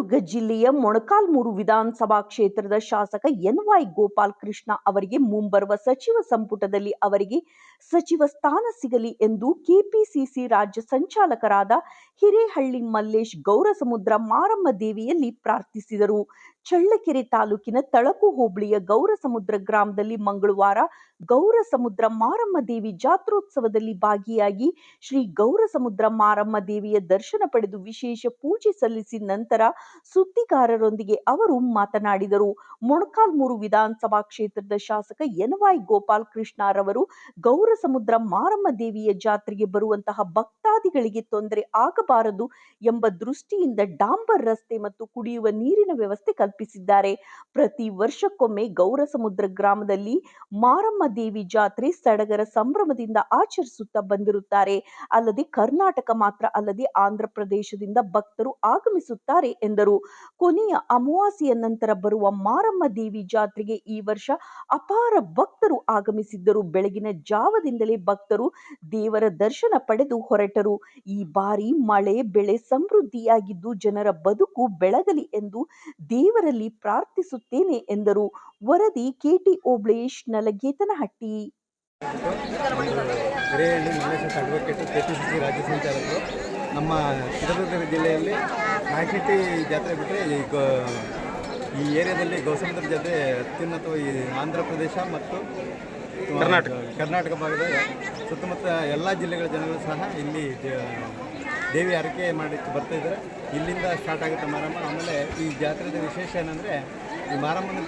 ಚಿತ್ರದುರ್ಗ ಜಿಲ್ಲೆಯ ಮೊಣಕಾಲ್ಮೂರು ವಿಧಾನಸಭಾ ಕ್ಷೇತ್ರದ ಶಾಸಕ ಎನ್ವೈ ಗೋಪಾಲ್ ಕೃಷ್ಣ ಅವರಿಗೆ ಮುಂಬರುವ ಸಚಿವ ಸಂಪುಟದಲ್ಲಿ ಅವರಿಗೆ ಸಚಿವ ಸ್ಥಾನ ಸಿಗಲಿ ಎಂದು ಕೆಪಿಸಿಸಿ ರಾಜ್ಯ ಸಂಚಾಲಕರಾದ ಹಿರೇಹಳ್ಳಿ ಮಲ್ಲೇಶ್ ಗೌರಸಮುದ್ರ ಮಾರಮ್ಮ ದೇವಿಯಲ್ಲಿ ಪ್ರಾರ್ಥಿಸಿದರು. ಚಳ್ಳಕೆರೆ ತಾಲೂಕಿನ ತಳಕು ಹೋಬಳಿಯ ಗೌರಸಮುದ್ರ ಗ್ರಾಮದಲ್ಲಿ ಮಂಗಳವಾರ ಗೌರ ಸಮುದ್ರ ಮಾರಮ್ಮ ದೇವಿ ಜಾತ್ರೋತ್ಸವದಲ್ಲಿ ಭಾಗಿಯಾಗಿ ಶ್ರೀ ಗೌರಸಮುದ್ರ ಮಾರಮ್ಮ ದೇವಿಯ ದರ್ಶನ ಪಡೆದು ವಿಶೇಷ ಪೂಜೆ ಸಲ್ಲಿಸಿ ನಂತರ ಸುದ್ದಿಗಾರರೊಂದಿಗೆ ಅವರು ಮಾತನಾಡಿದರು. ಮೊಣಕಾಲ್ಮೂರು ವಿಧಾನಸಭಾ ಕ್ಷೇತ್ರದ ಶಾಸಕ ಎನ್ವಾಯ್ ಗೋಪಾಲ್ ಕೃಷ್ಣಾರವರು ಗೌರ ಸಮುದ್ರ ಮಾರಮ್ಮ ದೇವಿಯ ಜಾತ್ರೆಗೆ ಬರುವಂತಹ ಭಕ್ತಾದಿಗಳಿಗೆ ತೊಂದರೆ ಆಗಬಾರದು ಎಂಬ ದೃಷ್ಟಿಯಿಂದ ಡಾಂಬರ್ ರಸ್ತೆ ಮತ್ತು ಕುಡಿಯುವ ನೀರಿನ ವ್ಯವಸ್ಥೆ ಕಲ್ಪಿಸಿದ್ದಾರೆ ಪ್ರತಿ ವರ್ಷಕ್ಕೊಮ್ಮೆ ಗೌರಸಮುದ್ರ ಗ್ರಾಮದಲ್ಲಿ ಮಾರಮ್ಮ ದೇವಿ ಜಾತ್ರೆ ಸಡಗರ ಸಂಭ್ರಮದಿಂದ ಆಚರಿಸುತ್ತಾ ಬಂದಿರುತ್ತಾರೆ. ಅಲ್ಲದೆ ಕರ್ನಾಟಕ ಮಾತ್ರ ಅಲ್ಲದೆ ಆಂಧ್ರ ಪ್ರದೇಶದಿಂದ ಭಕ್ತರು ಆಗಮಿಸುತ್ತಾರೆ ಎಂದರು. ಕೊನೆಯ ಅಮಾವಾಸ್ಯೆಯ ನಂತರ ಬರುವ ಮಾರಮ್ಮ ದೇವಿ ಜಾತ್ರೆಗೆ ಈ ವರ್ಷ ಅಪಾರ ಭಕ್ತರು ಆಗಮಿಸಿದ್ದರು. ಬೆಳಗಿನ ಜಾವದಿಂದಲೇ ಭಕ್ತರು ದೇವರ ದರ್ಶನ ಪಡೆದು ಹೊರಟರು. ಈ ಬಾರಿ ಮಳೆ, ಬೆಳೆ ಸಮೃದ್ಧಿಯಾಗಿದ್ದು ಜನರ ಬದುಕು ಬೆಳಗಲಿ ಎಂದು ದೇವರಲ್ಲಿ ಪ್ರಾರ್ಥಿಸುತ್ತೇನೆ ಎಂದರು. ವರದಿ ಕೆಟಿ ಓಬ್ಳೇಶ್ ನಲಗೇತನಹಟ್ಟಿ. ರಾಜ್ಯ ಸಂಚಾಲಕರು ನಮ್ಮ ಚಿತ್ರದುರ್ಗ ಜಿಲ್ಲೆಯಲ್ಲಿ ನಾಯಕಿಟ್ಟಿ ಜಾತ್ರೆ ಬಿಟ್ಟರೆ ಈ ಗೋ ಈ ಏರಿಯಾದಲ್ಲಿ ಗೌಸಮುದ್ರ ಜಾತ್ರೆ ಅತ್ಯುನ್ನತ ಈ ಆಂಧ್ರ ಪ್ರದೇಶ ಮತ್ತು ಕರ್ನಾಟಕ. ಕರ್ನಾಟಕ ಭಾಗದ ಸುತ್ತಮುತ್ತ ಎಲ್ಲ ಜಿಲ್ಲೆಗಳ ಜನಗಳು ಸಹ ಇಲ್ಲಿ ದೇವಿ ಹರಕೆ ಮಾಡಲಿಕ್ಕೆ ಬರ್ತಾ ಇದ್ದಾರೆ. ಇಲ್ಲಿಂದ ಸ್ಟಾರ್ಟ್ ಆಗುತ್ತೆ ಮಾರಮ್ಮ. ಆಮೇಲೆ ಈ ಜಾತ್ರೆದ ವಿಶೇಷ ಏನಂದರೆ, ಈ ಮಾರಮ್ಮನ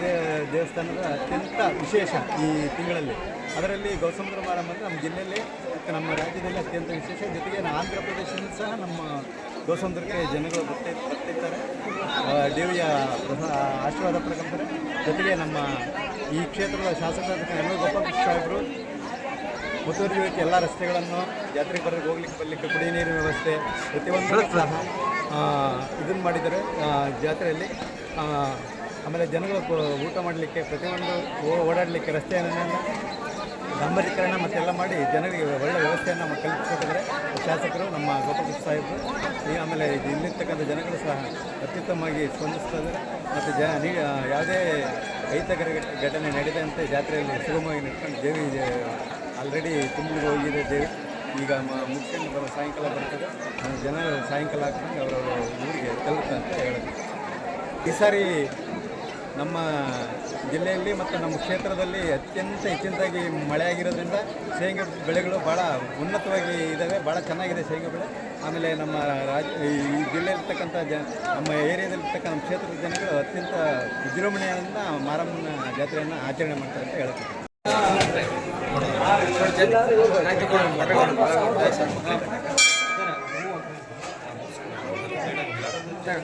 ದೇವಸ್ಥಾನದ ಅತ್ಯಂತ ವಿಶೇಷ ಈ ತಿಂಗಳಲ್ಲಿ. ಅದರಲ್ಲಿ ಗೌಸಮುದ್ರ ಮಾರಮ್ಮ ಅಂದರೆ ನಮ್ಮ ಜಿಲ್ಲೆಯಲ್ಲಿ, ನಮ್ಮ ರಾಜ್ಯದಲ್ಲಿ ಅತ್ಯಂತ ವಿಶೇಷ. ಜೊತೆಗೆ ಆಂಧ್ರ ಪ್ರದೇಶದಲ್ಲಿ ಸಹ ನಮ್ಮ ಗೌಸಮುದ್ರಕ್ಕೆ ಜನಗಳು ಬರ್ತಾ ಬರ್ತಿರ್ತಾರೆ ದೇವಿಯ ಆಶೀರ್ವಾದ ಪಡ್ಕೊಂತಾರೆ. ಜೊತೆಗೆ ನಮ್ಮ ಈ ಕ್ಷೇತ್ರದ ಶಾಸಕರಾದ ಎಲ್ಲ ಗೋಪಾಲ್ ಕೃಷ್ಣ ಸಾಹೇಬರು ವಹಿಸಿ ಎಲ್ಲ ರಸ್ತೆಗಳನ್ನು ಜಾತ್ರೆಗೆ ಬರೋರಿಗೆ ಹೋಗ್ಲಿಕ್ಕೆ ಬರಲಿಕ್ಕೆ ಕುಡಿಯ ನೀರಿನ ವ್ಯವಸ್ಥೆ ಪ್ರತಿಯೊಂದು ಇದನ್ನು ಮಾಡಿದರೆ ಜಾತ್ರೆಯಲ್ಲಿ ಆಮೇಲೆ ಜನಗಳು ಊಟ ಮಾಡಲಿಕ್ಕೆ ಪ್ರತಿಯೊಂದು ಓಡಾಡಲಿಕ್ಕೆ ರಸ್ತೆಯನ್ನು ಡಾಂಬರೀಕರಣ ಮತ್ತೆಲ್ಲ ಮಾಡಿ ಜನರಿಗೆ ಒಳ್ಳೆಯ ವ್ಯವಸ್ಥೆಯನ್ನು ನಮ್ಮ ಶಾಸಕರು, ನಮ್ಮ ಗೋಪಾಲಕೃಷ್ಣ ಸಾಹೇಬರು, ಈ ಆಮೇಲೆ ಇಲ್ಲಿರ್ತಕ್ಕಂಥ ಜನಗಳು ಸಹ ಅತ್ಯುತ್ತಮವಾಗಿ ಸ್ಪಂದಿಸ್ತಾ ಇದ್ದಾರೆ. ಮತ್ತು ಜ, ನೀ ಯಾವುದೇ ಘಟ- ಘಟನೆ ನಡೆದಂತೆ ಜಾತ್ರೆಯಲ್ಲಿ ಸುಗಮವಾಗಿ ನಡ್ಕೊಂಡು ದೇವಿ ಆಲ್ರೆಡಿ ತುಂಬಿಗೆ ಹೋಗಿದೆ ದೇವಿ ಈಗ ಮುಖ್ಯ ಬರೋ ಸಾಯಂಕಾಲ ಬರ್ತದೆ. ಜನರು ಸಾಯಂಕಾಲ ಹಾಕ್ಕೊಂಡು ಅವರವರ ಊರಿಗೆ ತಲುಪುತ್ತೆ ಅಂತ ಹೇಳಿದ್ರು ಈ ಸಾರಿ ನಮ್ಮ ಜಿಲ್ಲೆಯಲ್ಲಿ ಮತ್ತು ನಮ್ಮ ಕ್ಷೇತ್ರದಲ್ಲಿ ಅತ್ಯಂತ ಹೆಚ್ಚಿನದಾಗಿ ಮಳೆ ಆಗಿರೋದ್ರಿಂದ ಶೇಂಗಾ ಬೆಳೆಗಳು ಭಾಳ ಉನ್ನತವಾಗಿ ಇದ್ದಾವೆ ಭಾಳ ಚೆನ್ನಾಗಿದೆ ಶೇಂಗಾ ಬೆಳೆ. ಆಮೇಲೆ ನಮ್ಮ ರಾಜ, ಈ ಜಿಲ್ಲೆಯಲ್ಲಿರ್ತಕ್ಕಂಥ ಜ, ನಮ್ಮ ಏರಿಯಾದಲ್ಲಿರ್ತಕ್ಕಂಥ ಕ್ಷೇತ್ರದ ಜನಗಳು ಅತ್ಯಂತ ವಿಜೃಂಭಣೆಯಿಂದ ಮಾರಮ್ಮನ ಜಾತ್ರೆಯನ್ನು ಆಚರಣೆ ಮಾಡ್ತಾರೆ ಅಂತ ಹೇಳ್ತಾರೆ ಸರ್